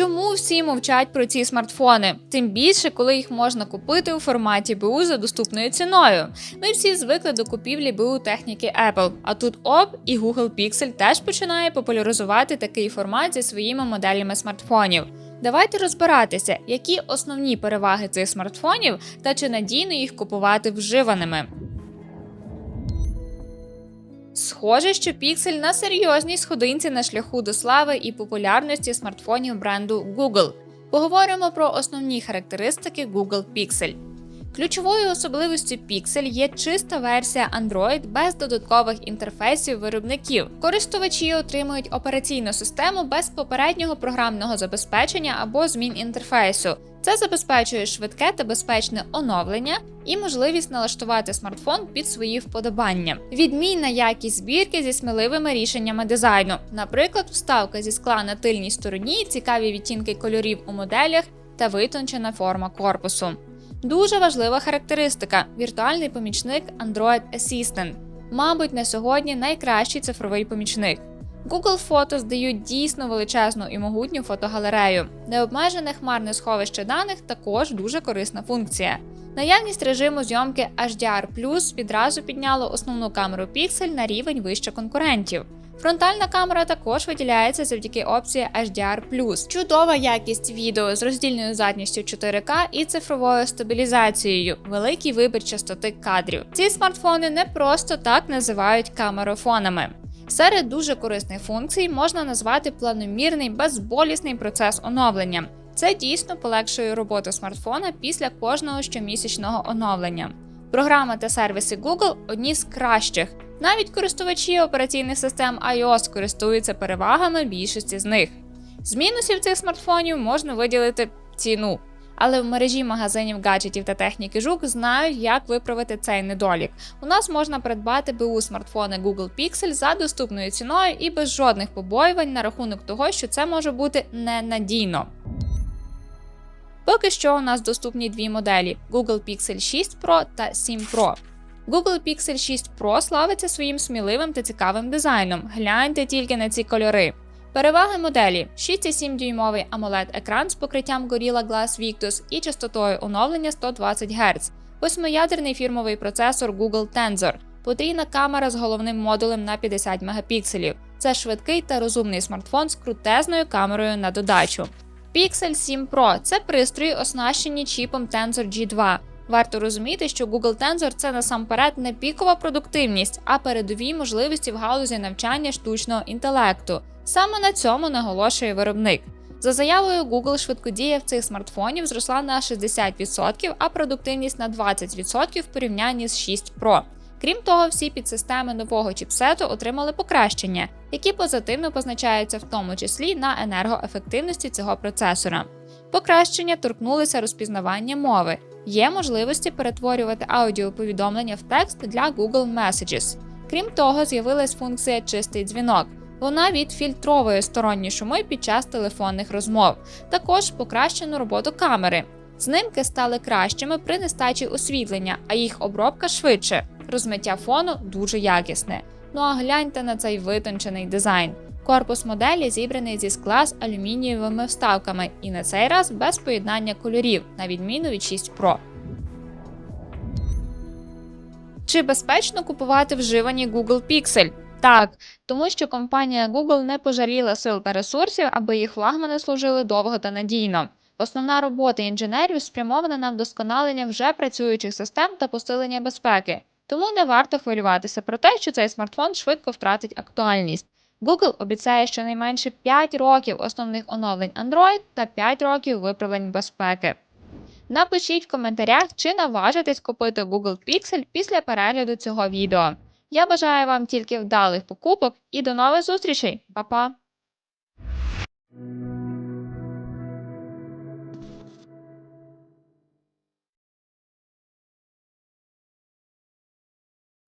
Чому всі мовчать про ці смартфони? Тим більше, коли їх можна купити у форматі БУ за доступною ціною. Ми всі звикли до купівлі БУ техніки Apple, а тут оп, і Google Pixel теж починає популяризувати такий формат зі своїми моделями смартфонів. Давайте розбиратися, які основні переваги цих смартфонів та чи надійно їх купувати вживаними. Схоже, що Pixel на серйозній сходинці на шляху до слави і популярності смартфонів бренду Google. Поговоримо про основні характеристики Google Pixel. Ключовою особливістю Pixel є чиста версія Android без додаткових інтерфейсів виробників. Користувачі отримують операційну систему без попереднього програмного забезпечення або змін інтерфейсу. Це забезпечує швидке та безпечне оновлення і можливість налаштувати смартфон під свої вподобання. Відмінна якість збірки зі сміливими рішеннями дизайну, наприклад, вставка зі скла на тильній стороні, цікаві відтінки кольорів у моделях та витончена форма корпусу. Дуже важлива характеристика віртуальний помічник Android Assistant. Мабуть, на сьогодні найкращий цифровий помічник. Google фото здають дійсно величезну і могутню фотогалерею. Необмежене хмарне сховище даних також дуже корисна функція. Наявність режиму зйомки HDR відразу підняло основну камеру Pixel на рівень вище конкурентів. Фронтальна камера також виділяється завдяки опції HDR+. Чудова якість відео з роздільною задністю 4К і цифровою стабілізацією, великий вибір частоти кадрів. Ці смартфони не просто так називають камерофонами. Серед дуже корисних функцій можна назвати планомірний безболісний процес оновлення. Це дійсно полегшує роботу смартфона після кожного щомісячного оновлення. Програми та сервіси Google одні з кращих. Навіть користувачі операційних систем iOS користуються перевагами більшості з них. З мінусів цих смартфонів можна виділити ціну, але в мережі магазинів гаджетів та техніки жук знають, як виправити цей недолік. У нас можна придбати БУ смартфони Google Pixel за доступною ціною і без жодних побоювань на рахунок того, що це може бути ненадійно. Поки що у нас доступні дві моделі: Google Pixel 6 Pro та 7 Pro. Google Pixel 6 Pro славиться своїм сміливим та цікавим дизайном. Гляньте тільки на ці кольори. Переваги моделі: 6,7 дюймовий amoled екран з покриттям Gorilla Glass Victus і частотою оновлення 120 Гц, восьмиядерний фірмовий процесор Google Tensor, потрійна камера з головним модулем на 50 мегапікселів. Це швидкий та розумний смартфон з крутезною камерою на додачу. Pixel 7 Pro це пристрої, оснащені чіпом Tensor G2. Варто розуміти, що Google Tensor – це насамперед не пікова продуктивність, а передові можливості в галузі навчання штучного інтелекту. Саме на цьому наголошує виробник. За заявою Google, швидкодія в цих смартфонів зросла на 60%, а продуктивність на 20% в порівнянні з 6 Pro. Крім того, всі підсистеми нового чіпсету отримали покращення, які позитивно позначаються в тому числі на енергоефективності цього процесора. Покращення торкнулися розпізнавання мови. Є можливості перетворювати аудіоповідомлення в текст для Google Messages. Крім того, з'явилась функція Чистий дзвінок. Вона відфільтровує сторонні шуми під час телефонних розмов, також покращену роботу камери. Знимки стали кращими при нестачі освітлення, а їх обробка швидше. Розмиття фону дуже якісне. Ну а гляньте на цей витончений дизайн. Корпус моделі зібраний зі скла з алюмінієвими вставками і на цей раз без поєднання кольорів, на відміну від 6 Pro. Чи безпечно купувати вживані Google Pixel? Так, тому що компанія Google не пожаліла сил та ресурсів, аби їх флагмани служили довго та надійно. Основна робота інженерів спрямована на вдосконалення вже працюючих систем та посилення безпеки. Тому не варто хвилюватися про те, що цей смартфон швидко втратить актуальність. Google обіцяє щонайменше 5 років основних оновлень Android та 5 років виправлень безпеки. Напишіть в коментарях, чи наважитесь купити Google Pixel після перегляду цього відео. Я бажаю вам тільки вдалих покупок і до нових зустрічей, Па-па!